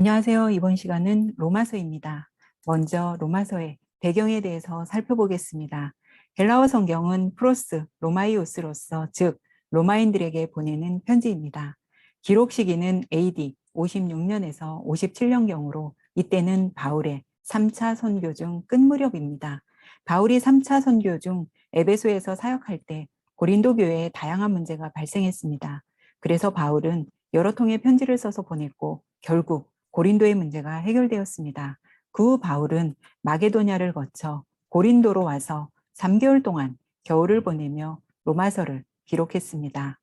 안녕하세요. 이번 시간은 로마서입니다. 먼저 로마서의 배경에 대해서 살펴보겠습니다. 헬라어 성경은 프로스 로마이오스로서 즉 로마인들에게 보내는 편지입니다. 기록 시기는 AD 56년에서 57년경으로 이때는 바울의 3차 선교 중 끝무렵입니다. 바울이 3차 선교 중 에베소에서 사역할 때 고린도 교회에 다양한 문제가 발생했습니다. 그래서 바울은 여러 통의 편지를 써서 보냈고 결국 고린도의 문제가 해결되었습니다. 그 후 바울은 마게도냐를 거쳐 고린도로 와서 3개월 동안 겨울을 보내며 로마서를 기록했습니다.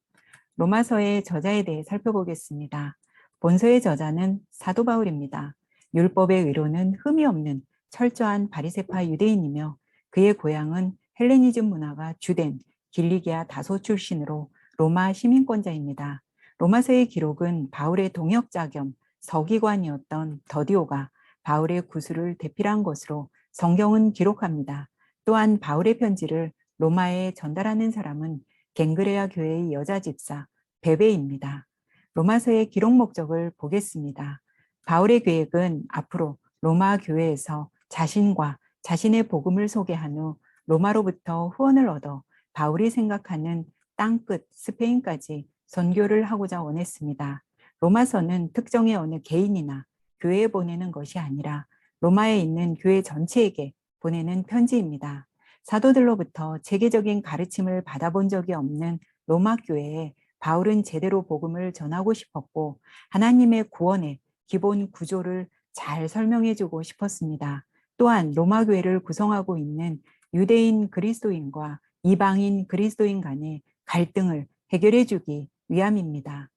로마서의 저자에 대해 살펴보겠습니다. 본서의 저자는 사도 바울입니다. 율법의 의로는 흠이 없는 철저한 바리세파 유대인이며 그의 고향은 헬레니즘 문화가 주된 길리기아 다소 출신으로 로마 시민권자입니다. 로마서의 기록은 바울의 동역자 겸 서기관이었던 더디오가 바울의 구술을 대필한 것으로 성경은 기록합니다. 또한 바울의 편지를 로마에 전달하는 사람은 갱그레아 교회의 여자 집사 베베입니다. 로마서의 기록 목적을 보겠습니다. 바울의 계획은 앞으로 로마 교회에서 자신과 자신의 복음을 소개한 후 로마로부터 후원을 얻어 바울이 생각하는 땅끝 스페인까지 선교를 하고자 원했습니다. 로마서는 특정의 어느 개인이나 교회에 보내는 것이 아니라 로마에 있는 교회 전체에게 보내는 편지입니다. 사도들로부터 체계적인 가르침을 받아본 적이 없는 로마 교회에 바울은 제대로 복음을 전하고 싶었고 하나님의 구원의 기본 구조를 잘 설명해 주고 싶었습니다. 또한 로마 교회를 구성하고 있는 유대인 그리스도인과 이방인 그리스도인 간의 갈등을 해결해 주기 위함입니다.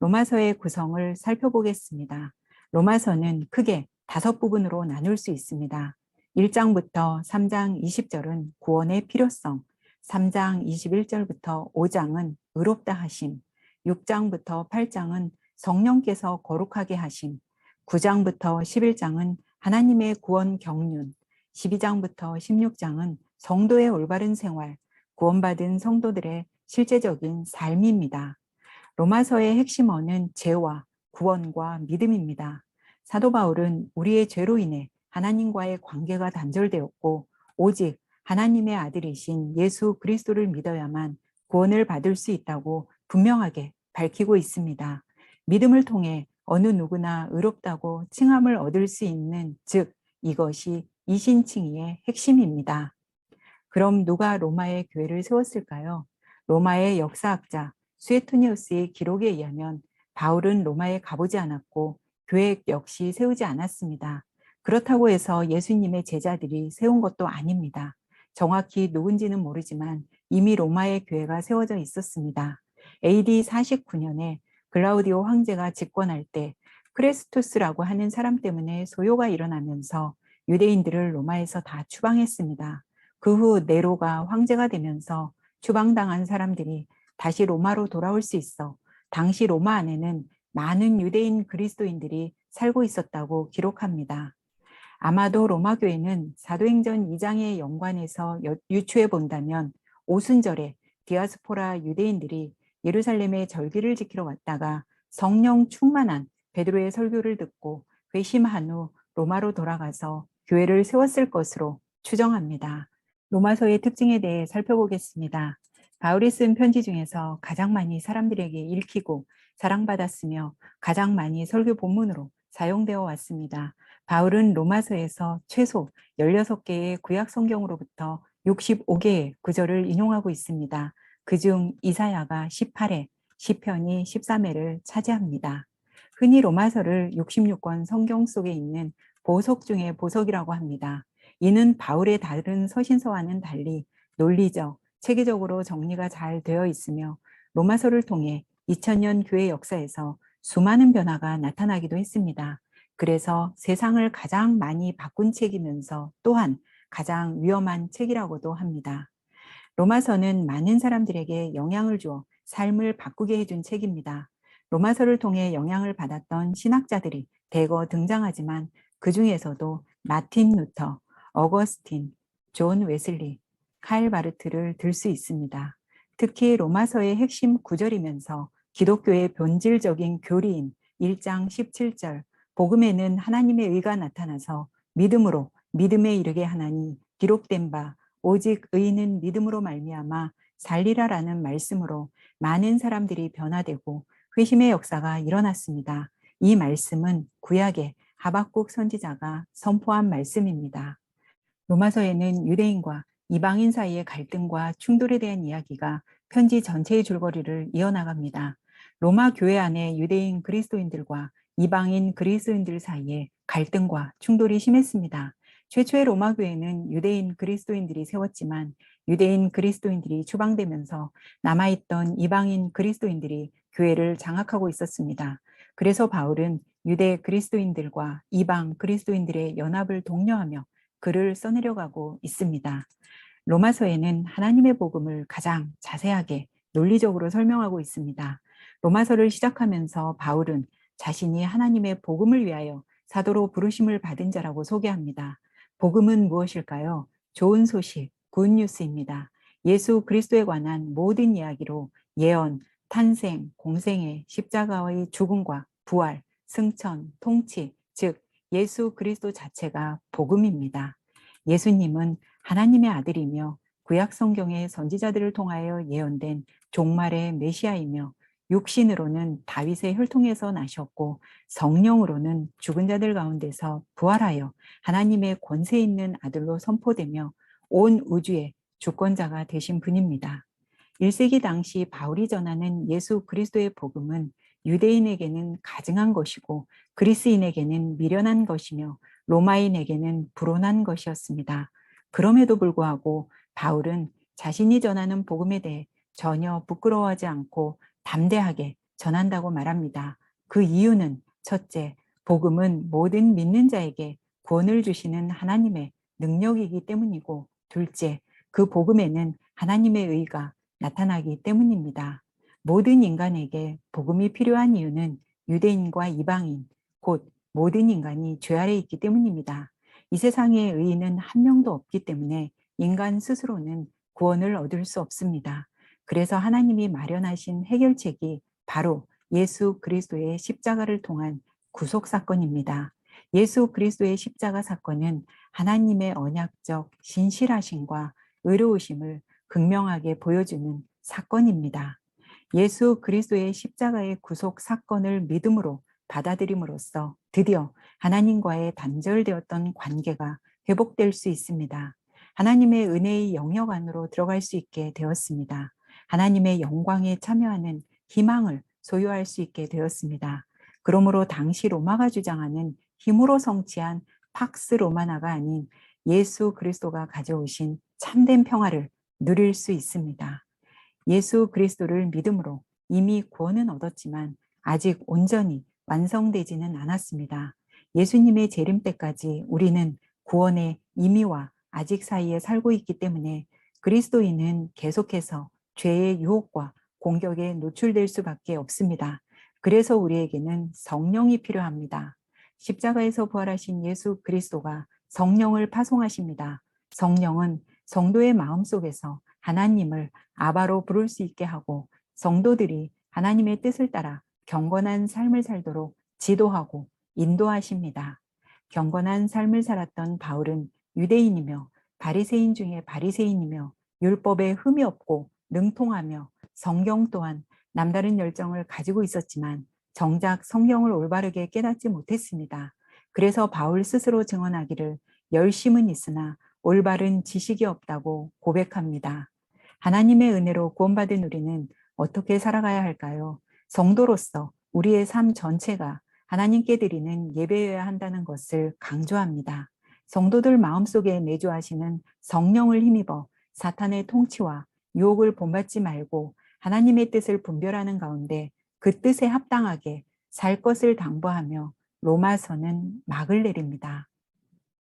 로마서의 구성을 살펴보겠습니다. 로마서는 크게 다섯 부분으로 나눌 수 있습니다. 1장부터 3장 20절은 구원의 필요성, 3장 21절부터 5장은 의롭다 하심, 6장부터 8장은 성령께서 거룩하게 하심, 9장부터 11장은 하나님의 구원 경륜, 12장부터 16장은 성도의 올바른 생활, 구원받은 성도들의 실제적인 삶입니다. 로마서의 핵심 어는 죄와 구원과 믿음입니다. 사도 바울은 우리의 죄로 인해 하나님과의 관계가 단절되었고 오직 하나님의 아들이신 예수 그리스도를 믿어야만 구원을 받을 수 있다고 분명하게 밝히고 있습니다. 믿음을 통해 어느 누구나 의롭다고 칭함을 얻을 수 있는 즉 이것이 이신칭의의 핵심입니다. 그럼 누가 로마의 교회를 세웠을까요? 로마의 역사학자 스웨토니우스의 기록에 의하면 바울은 로마에 가보지 않았고 교회 역시 세우지 않았습니다. 그렇다고 해서 예수님의 제자들이 세운 것도 아닙니다. 정확히 누군지는 모르지만 이미 로마의 교회가 세워져 있었습니다. AD 49년에 글라우디오 황제가 집권할 때 크레스투스라고 하는 사람 때문에 소요가 일어나면서 유대인들을 로마에서 다 추방했습니다. 그 후 네로가 황제가 되면서 추방당한 사람들이 다시 로마로 돌아올 수 있어 당시 로마 안에는 많은 유대인 그리스도인들이 살고 있었다고 기록합니다. 아마도 로마 교회는 사도행전 2장의 연관에서 유추해 본다면 오순절에 디아스포라 유대인들이 예루살렘에 절기를 지키러 왔다가 성령 충만한 베드로의 설교를 듣고 회심한 후 로마로 돌아가서 교회를 세웠을 것으로 추정합니다. 로마서의 특징에 대해 살펴보겠습니다. 바울이 쓴 편지 중에서 가장 많이 사람들에게 읽히고 사랑받았으며 가장 많이 설교 본문으로 사용되어 왔습니다. 바울은 로마서에서 최소 16개의 구약 성경으로부터 65개의 구절을 인용하고 있습니다. 그중 이사야가 18회, 시편이 13회를 차지합니다. 흔히 로마서를 66권 성경 속에 있는 보석 중의 보석이라고 합니다. 이는 바울의 다른 서신서와는 달리 논리적, 체계적으로 정리가 잘 되어 있으며 로마서를 통해 2000년 교회 역사에서 수많은 변화가 나타나기도 했습니다. 그래서 세상을 가장 많이 바꾼 책이면서 또한 가장 위험한 책이라고도 합니다. 로마서는 많은 사람들에게 영향을 주어 삶을 바꾸게 해준 책입니다. 로마서를 통해 영향을 받았던 신학자들이 대거 등장하지만 그 중에서도 마틴 루터, 어거스틴, 존 웨슬리, 칼 바르트를 들 수 있습니다. 특히 로마서의 핵심 구절이면서 기독교의 본질적인 교리인 1장 17절 복음에는 하나님의 의가 나타나서 믿음으로 믿음에 이르게 하나니 기록된 바 오직 의인은 믿음으로 말미암아 살리라라는 말씀으로 많은 사람들이 변화되고 회심의 역사가 일어났습니다. 이 말씀은 구약의 하박국 선지자가 선포한 말씀입니다. 로마서에는 유대인과 이방인 사이의 갈등과 충돌에 대한 이야기가 편지 전체의 줄거리를 이어나갑니다. 로마 교회 안에 유대인 그리스도인들과 이방인 그리스도인들 사이에 갈등과 충돌이 심했습니다. 최초의 로마 교회는 유대인 그리스도인들이 세웠지만 유대인 그리스도인들이 추방되면서 남아있던 이방인 그리스도인들이 교회를 장악하고 있었습니다. 그래서 바울은 유대 그리스도인들과 이방 그리스도인들의 연합을 독려하며 글을 써내려가고 있습니다. 로마서에는 하나님의 복음을 가장 자세하게 논리적으로 설명하고 있습니다. 로마서를 시작하면서 바울은 자신이 하나님의 복음을 위하여 사도로 부르심을 받은 자라고 소개합니다. 복음은 무엇일까요? 좋은 소식, 굿뉴스입니다. 예수 그리스도에 관한 모든 이야기로 예언, 탄생, 공생애, 십자가의 죽음과 부활, 승천, 통치, 즉 예수 그리스도 자체가 복음입니다. 예수님은 하나님의 아들이며 구약 성경의 선지자들을 통하여 예언된 종말의 메시아이며 육신으로는 다윗의 혈통에서 나셨고 성령으로는 죽은 자들 가운데서 부활하여 하나님의 권세 있는 아들로 선포되며 온 우주의 주권자가 되신 분입니다. 1세기 당시 바울이 전하는 예수 그리스도의 복음은 유대인에게는 가증한 것이고 그리스인에게는 미련한 것이며 로마인에게는 불온한 것이었습니다. 그럼에도 불구하고 바울은 자신이 전하는 복음에 대해 전혀 부끄러워하지 않고 담대하게 전한다고 말합니다. 그 이유는 첫째, 복음은 모든 믿는 자에게 구원을 주시는 하나님의 능력이기 때문이고 둘째, 그 복음에는 하나님의 의가 나타나기 때문입니다. 모든 인간에게 복음이 필요한 이유는 유대인과 이방인, 곧 모든 인간이 죄 아래 있기 때문입니다. 이 세상에 의인은 한 명도 없기 때문에 인간 스스로는 구원을 얻을 수 없습니다. 그래서 하나님이 마련하신 해결책이 바로 예수 그리스도의 십자가를 통한 구속 사건입니다. 예수 그리스도의 십자가 사건은 하나님의 언약적 신실하심과 의로우심을 극명하게 보여주는 사건입니다. 예수 그리스도의 십자가의 구속 사건을 믿음으로 받아들임으로써 드디어 하나님과의 단절되었던 관계가 회복될 수 있습니다. 하나님의 은혜의 영역 안으로 들어갈 수 있게 되었습니다. 하나님의 영광에 참여하는 희망을 소유할 수 있게 되었습니다. 그러므로 당시 로마가 주장하는 힘으로 성취한 팍스 로마나가 아닌 예수 그리스도가 가져오신 참된 평화를 누릴 수 있습니다. 예수 그리스도를 믿음으로 이미 구원은 얻었지만 아직 온전히 완성되지는 않았습니다. 예수님의 재림 때까지 우리는 구원의 임의와 아직 사이에 살고 있기 때문에 그리스도인은 계속해서 죄의 유혹과 공격에 노출될 수밖에 없습니다. 그래서 우리에게는 성령이 필요합니다. 십자가에서 부활하신 예수 그리스도가 성령을 파송하십니다. 성령은 성도의 마음 속에서 하나님을 아바로 부를 수 있게 하고 성도들이 하나님의 뜻을 따라 경건한 삶을 살도록 지도하고 인도하십니다. 경건한 삶을 살았던 바울은 유대인이며 바리새인 중에 바리새인이며 율법에 흠이 없고 능통하며 성경 또한 남다른 열정을 가지고 있었지만 정작 성경을 올바르게 깨닫지 못했습니다. 그래서 바울 스스로 증언하기를 열심은 있으나 올바른 지식이 없다고 고백합니다. 하나님의 은혜로 구원받은 우리는 어떻게 살아가야 할까요? 성도로서 우리의 삶 전체가 하나님께 드리는 예배여야 한다는 것을 강조합니다. 성도들 마음속에 내주하시는 성령을 힘입어 사탄의 통치와 유혹을 본받지 말고 하나님의 뜻을 분별하는 가운데 그 뜻에 합당하게 살 것을 당부하며 로마서는 막을 내립니다.